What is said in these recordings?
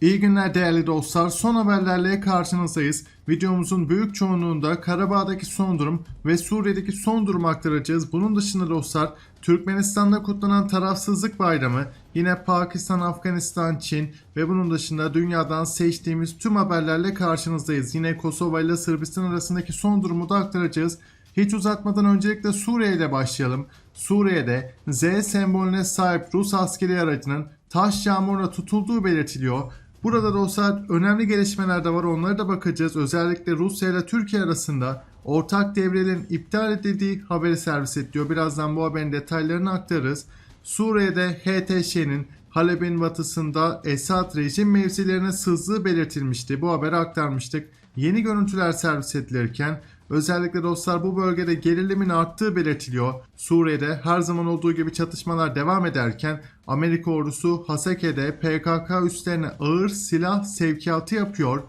İyi günler değerli dostlar. Son haberlerle karşınızdayız. Videomuzun büyük çoğunluğunda Karabağ'daki son durum ve Suriye'deki son durumu aktaracağız. Bunun dışında dostlar Türkmenistan'da kutlanan tarafsızlık bayramı, yine Pakistan, Afganistan, Çin ve bunun dışında dünyadan seçtiğimiz tüm haberlerle karşınızdayız. Yine Kosova ile Sırbistan arasındaki son durumu da aktaracağız. Hiç uzatmadan öncelikle Suriye ile başlayalım. Suriye'de Z sembolüne sahip Rus askeri aracının taş yağmurla tutulduğu belirtiliyor. Burada dostlar önemli gelişmeler de var onlara da bakacağız. Özellikle Rusya ile Türkiye arasında ortak devrelerin iptal edildiği haberi servis ediyor. Birazdan bu haberin detaylarını aktarırız. Suriye'de HTŞ'nin Halep'in batısında Esad rejim mevzilerine sızdığı belirtilmişti. Bu haberi aktarmıştık. Yeni görüntüler servis edilirken özellikle dostlar bu bölgede gerilimin arttığı belirtiliyor. Suriye'de her zaman olduğu gibi çatışmalar devam ederken Amerika ordusu Haseke'de PKK üslerine ağır silah sevkiyatı yapıyor.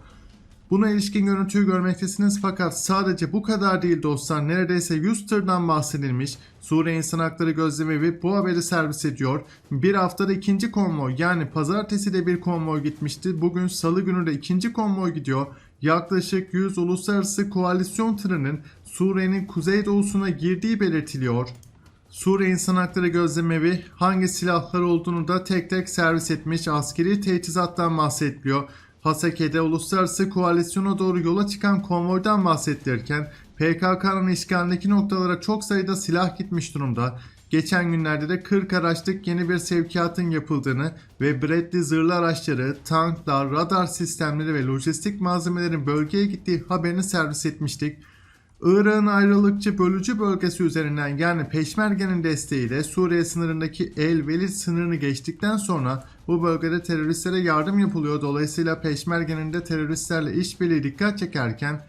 Buna ilişkin görüntüyü görmektesiniz fakat sadece bu kadar değil dostlar. Neredeyse 100 tırdan bahsedilmiş. Suriye İnsan Hakları Gözlemevi bu haberi servis ediyor. Bir haftada ikinci konvoy yani pazartesi de bir konvoy gitmişti. Bugün salı günü de ikinci konvoy gidiyor. Yaklaşık 100 uluslararası koalisyon tırının Suriye'nin kuzeydoğusuna girdiği belirtiliyor. Suriye İnsan Hakları Gözlemevi hangi silahlar olduğunu da tek tek servis etmiş askeri teçhizattan bahsediliyor. Haseke'de uluslararası koalisyona doğru yola çıkan konvoydan bahsedilirken PKK'nın işgalindeki noktalara çok sayıda silah gitmiş durumda. Geçen günlerde de 40 araçlık yeni bir sevkiyatın yapıldığını ve Bradley zırhlı araçları, tanklar, radar sistemleri ve lojistik malzemelerin bölgeye gittiği haberini servis etmiştik. Irak'ın ayrılıkçı bölücü bölgesi üzerinden yani Peşmerge'nin desteğiyle Suriye sınırındaki El Velid sınırını geçtikten sonra bu bölgede teröristlere yardım yapılıyor. Dolayısıyla Peşmerge'nin de teröristlerle işbirliği dikkat çekerken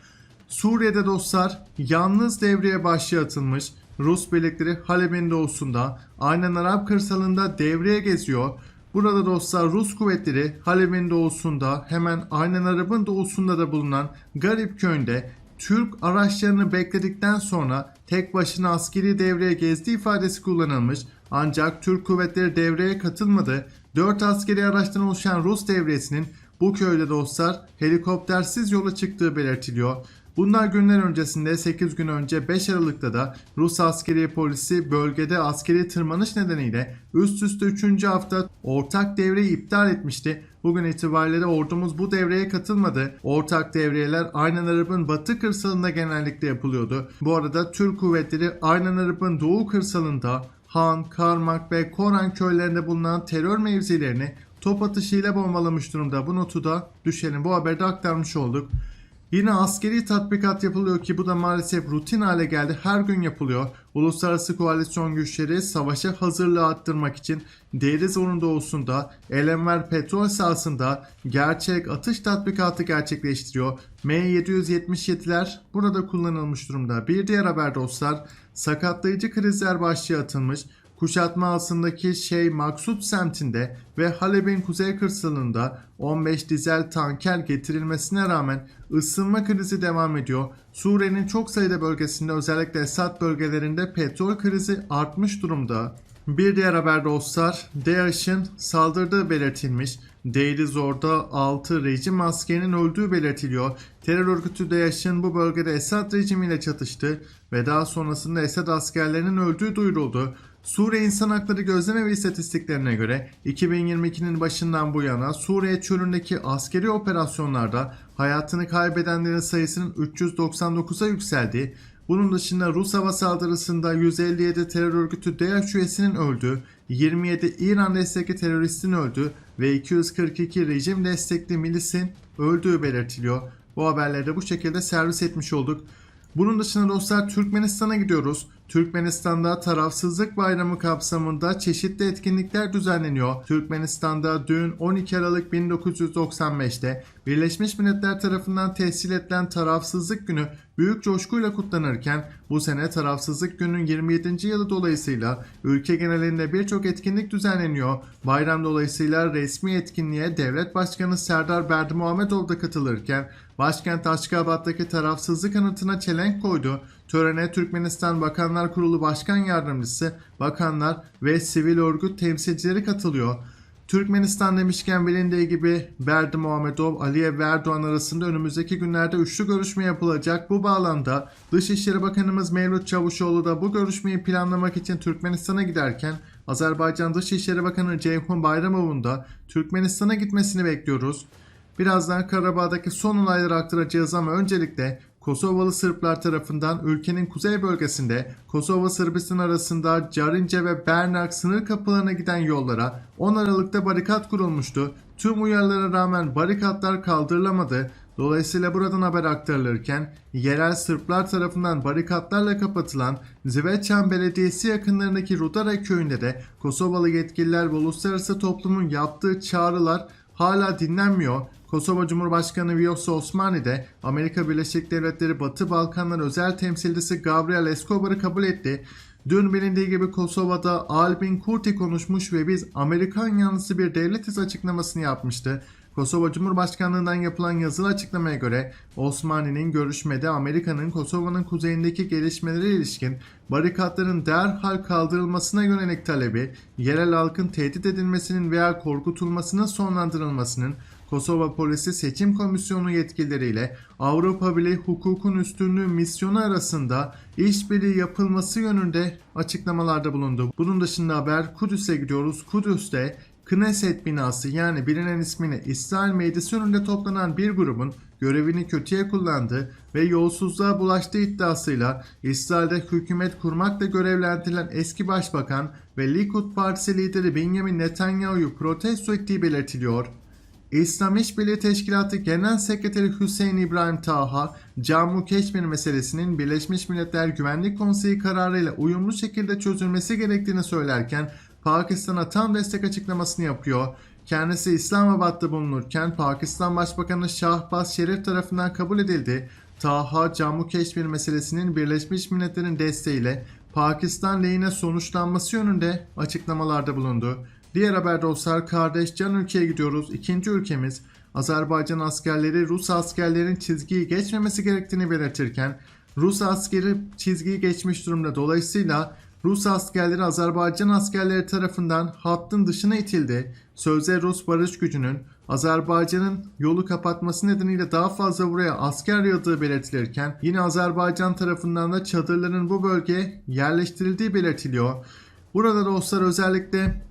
Suriye'de dostlar yalnız devreye başlığı atılmış. Rus birlikleri Halep'in doğusunda aynen Arap kırsalında devreye geziyor. Burada dostlar Rus kuvvetleri Halep'in doğusunda hemen aynen Arap'ın doğusunda da bulunan Garip köyünde Türk araçlarını bekledikten sonra tek başına askeri devreye gezdiği ifadesi kullanılmış. Ancak Türk kuvvetleri devreye katılmadı. 4 askeri araçtan oluşan Rus devresinin bu köyde dostlar helikoptersiz yola çıktığı belirtiliyor. Bunlar günler öncesinde 8 gün önce 5 Aralık'ta da Rus askeri polisi bölgede askeri tırmanış nedeniyle üst üste 3. hafta ortak devreyi iptal etmişti. Bugün itibariyle ordumuz bu devreye katılmadı. Ortak devriyeler Aynen Arap'ın batı kırsalında genellikle yapılıyordu. Bu arada Türk kuvvetleri Aynen Arap'ın doğu kırsalında Han, Karmak ve Koran köylerinde bulunan terör mevzilerini top atışıyla bombalamış durumda. Bu notu da düşelim. Bu haberde aktarmış olduk. Yine askeri tatbikat yapılıyor ki bu da maalesef rutin hale geldi. Her gün yapılıyor. Uluslararası koalisyon güçleri savaşa hazırlığı arttırmak için Deirizor'un doğusunda Elenver petrol sahasında gerçek atış tatbikatı gerçekleştiriyor. M777'ler burada kullanılmış durumda. Bir diğer haber dostlar sakatlayıcı krizler başlığı atılmış. Kuşatma altındaki şey Maksut semtinde ve Halep'in kuzey kırsalında 15 dizel tanker getirilmesine rağmen ısınma krizi devam ediyor. Suriye'nin çok sayıda bölgesinde özellikle Esad bölgelerinde petrol krizi artmış durumda. Bir diğer haber dostlar, DAEŞ'in saldırdığı belirtilmiş. Deir Zor'da 6 rejim askerinin öldüğü belirtiliyor. Terör örgütü DAEŞ'in bu bölgede Esad rejimiyle çatıştı ve daha sonrasında Esad askerlerinin öldüğü duyuruldu. Suriye İnsan Hakları Gözlemevi istatistiklerine göre 2022'nin başından bu yana Suriye çölündeki askeri operasyonlarda hayatını kaybedenlerin sayısının 399'a yükseldiği, bunun dışında Rus hava saldırısında 157 terör örgütü DAEŞ üyesinin öldüğü, 27 İran destekli teröristin öldüğü ve 242 rejim destekli milisin öldüğü belirtiliyor. Bu haberleri de bu şekilde servis etmiş olduk. Bunun dışında dostlar Türkmenistan'a gidiyoruz. Türkmenistan'da tarafsızlık bayramı kapsamında çeşitli etkinlikler düzenleniyor. Türkmenistan'da dün 12 Aralık 1995'te Birleşmiş Milletler tarafından tescil edilen tarafsızlık günü büyük coşkuyla kutlanırken bu sene tarafsızlık günün 27. yılı dolayısıyla ülke genelinde birçok etkinlik düzenleniyor. Bayram dolayısıyla resmi etkinliğe Devlet Başkanı Serdar Berdimuhamedov da katılırken başkent Aşkabat'taki tarafsızlık anıtına çelenk koydu. Törene Türkmenistan Bakanlar Kurulu Başkan Yardımcısı, bakanlar ve sivil örgüt temsilcileri katılıyor. Türkmenistan demişken bilindiği gibi Berdi Muhammedov, Aliyev ve Erdoğan arasında önümüzdeki günlerde üçlü görüşme yapılacak. Bu bağlamda Dışişleri Bakanımız Mevlüt Çavuşoğlu da bu görüşmeyi planlamak için Türkmenistan'a giderken Azerbaycan Dışişleri Bakanı Ceyhun Bayramov'un da Türkmenistan'a gitmesini bekliyoruz. Birazdan Karabağ'daki son olayları aktaracağız ama öncelikle Kosovalı Sırplar tarafından ülkenin kuzey bölgesinde Kosova Sırbistan arasında Carince ve Bernak sınır kapılarına giden yollara 10 Aralık'ta barikat kurulmuştu. Tüm uyarılara rağmen barikatlar kaldırılamadı. Dolayısıyla buradan haber aktarılırken yerel Sırplar tarafından barikatlarla kapatılan Zveçan Belediyesi yakınlarındaki Rudara köyünde de Kosovalı yetkililer ve uluslararası toplumun yaptığı çağrılar hala dinlenmiyor. Kosova Cumhurbaşkanı Vjosa Osmani de Amerika Birleşik Devletleri Batı Balkanlar özel temsilcisi Gabriel Escobar'ı kabul etti. Dün bilindiği gibi Kosova'da Albin Kurti konuşmuş ve biz Amerikan yanlısı bir devletiz açıklamasını yapmıştı. Kosova Cumhurbaşkanlığından yapılan yazılı açıklamaya göre Osmani'nin görüşmede Amerika'nın Kosova'nın kuzeyindeki gelişmelere ilişkin barikatların derhal kaldırılmasına yönelik talebi, yerel halkın tehdit edilmesinin veya korkutulmasının sonlandırılmasının Kosova Polisi Seçim Komisyonu yetkilileriyle Avrupa Birliği hukukun üstünlüğü misyonu arasında işbirliği yapılması yönünde açıklamalarda bulundu. Bunun dışında haber Kudüs'e gidiyoruz. Kudüs'te Knesset binası yani bilinen ismiyle İsrail Meclisi önünde toplanan bir grubun görevini kötüye kullandığı ve yolsuzluğa bulaştığı iddiasıyla İsrail'de hükümet kurmakla görevlendirilen eski başbakan ve Likud Partisi lideri Benjamin Netanyahu'yu protesto ettiği belirtiliyor. İslam İşbirliği Teşkilatı Genel Sekreteri Hüseyin İbrahim Taha, Cammu Keşmir meselesinin Birleşmiş Milletler Güvenlik Konseyi kararıyla uyumlu şekilde çözülmesi gerektiğini söylerken Pakistan'a tam destek açıklamasını yapıyor. Kendisi İslamabad'da bulunurken Pakistan Başbakanı Şahbaz Şerif tarafından kabul edildi. Taha, Cammu Keşmir meselesinin Birleşmiş Milletler'in desteğiyle Pakistan lehine sonuçlanması yönünde açıklamalarda bulundu. Diğer haber dostlar kardeş can ülkeye gidiyoruz. İkinci ülkemiz Azerbaycan askerleri Rus askerlerin çizgiyi geçmemesi gerektiğini belirtirken Rus askeri çizgiyi geçmiş durumda. Dolayısıyla Rus askerleri Azerbaycan askerleri tarafından hattın dışına itildi. Sözde Rus barış gücünün Azerbaycan'ın yolu kapatması nedeniyle daha fazla buraya asker yığdığı belirtilirken yine Azerbaycan tarafından da çadırların bu bölgeye yerleştirildiği belirtiliyor. Burada dostlar özellikle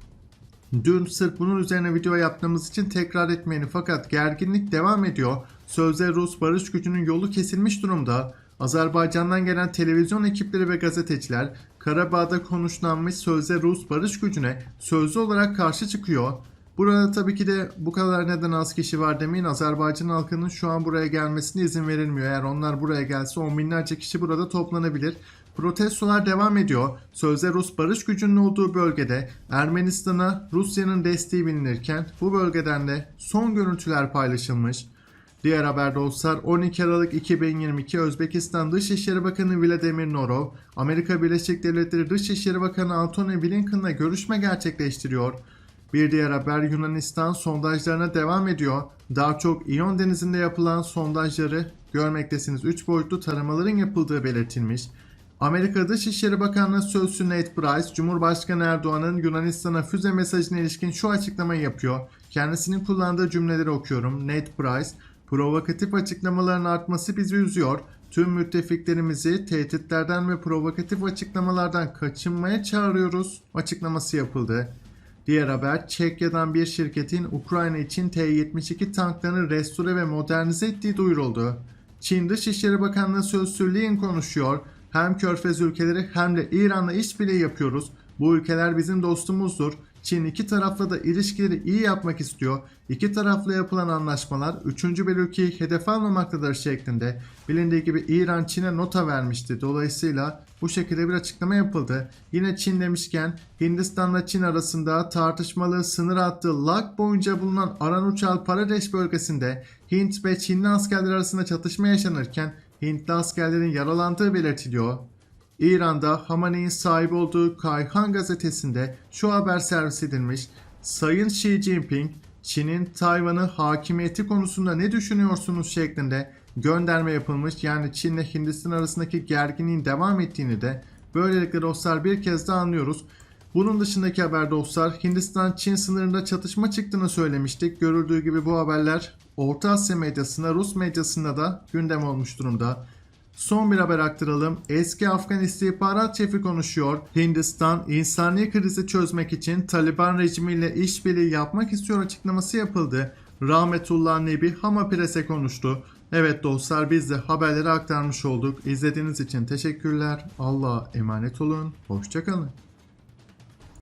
Dün sırf bunun üzerine video yaptığımız için tekrar etmeyeni fakat gerginlik devam ediyor. Sözde Rus barış gücünün yolu kesilmiş durumda. Azerbaycan'dan gelen televizyon ekipleri ve gazeteciler Karabağ'da konuşlanmış sözde Rus barış gücüne sözlü olarak karşı çıkıyor. Burada tabii ki de bu kadar neden az kişi var demeyin. Azerbaycan halkının şu an buraya gelmesine izin verilmiyor. Eğer onlar buraya gelse on binlerce kişi burada toplanabilir. Protestolar devam ediyor. Sözde Rus barış gücünün olduğu bölgede Ermenistan'a Rusya'nın desteği bilinirken bu bölgeden de son görüntüler paylaşılmış. Diğer haber dostlar 12 Aralık 2022 Özbekistan Dışişleri Bakanı Vladimir Norov, Amerika Birleşik Devletleri Dışişleri Bakanı Antony Blinken'la görüşme gerçekleştiriyor. Bir diğer haber Yunanistan sondajlarına devam ediyor. Daha çok İyon Denizi'nde yapılan sondajları görmektesiniz. 3 boyutlu taramaların yapıldığı belirtilmiş. Amerika Dışişleri Bakanlığı Sözcüsü Nate Price, Cumhurbaşkanı Erdoğan'ın Yunanistan'a füze mesajına ilişkin şu açıklamayı yapıyor. Kendisinin kullandığı cümleleri okuyorum. Nate Price, provokatif açıklamaların artması bizi üzüyor. Tüm müttefiklerimizi tehditlerden ve provokatif açıklamalardan kaçınmaya çağırıyoruz açıklaması yapıldı. Diğer haber Çekya'dan bir şirketin Ukrayna için T-72 tanklarını restore ve modernize ettiği duyuruldu. Çin Dışişleri Bakanlığı Sözcüsü Lin konuşuyor. Hem Körfez ülkeleri hem de İran'la işbirliği yapıyoruz. Bu ülkeler bizim dostumuzdur. Çin iki tarafla da ilişkileri iyi yapmak istiyor. İki tarafla yapılan anlaşmalar üçüncü bir ülkeyi hedef almamaktadır şeklinde. Bilindiği gibi İran Çin'e nota vermişti. Dolayısıyla bu şekilde bir açıklama yapıldı. Yine Çin demişken Hindistan'la Çin arasında tartışmalı sınır hattı LAK boyunca bulunan Aranuçal Pradesh bölgesinde Hint ve Çinli askerler arasında çatışma yaşanırken Hintli askerlerin yaralandığı belirtiliyor. İran'da Hamaney'in sahibi olduğu Kayhan gazetesinde şu haber servis edilmiş. Sayın Xi Jinping, Çin'in Tayvan'ı hakimiyeti konusunda ne düşünüyorsunuz şeklinde gönderme yapılmış. Yani Çin ile Hindistan arasındaki gerginliğin devam ettiğini de böylelikle dostlar bir kez daha anlıyoruz. Bunun dışındaki haber dostlar Hindistan-Çin sınırında çatışma çıktığını söylemiştik. Görüldüğü gibi bu haberler Orta Asya medyasında Rus medyasında da gündem olmuş durumda. Son bir haber aktaralım. Eski Afgan istihbarat şefi konuşuyor. Hindistan insani krizi çözmek için Taliban rejimiyle işbirliği yapmak istiyor açıklaması yapıldı. Rahmetullah Nebi Hama Pres'e konuştu. Evet dostlar biz de haberleri aktarmış olduk. İzlediğiniz için teşekkürler. Allah'a emanet olun. Hoşçakalın.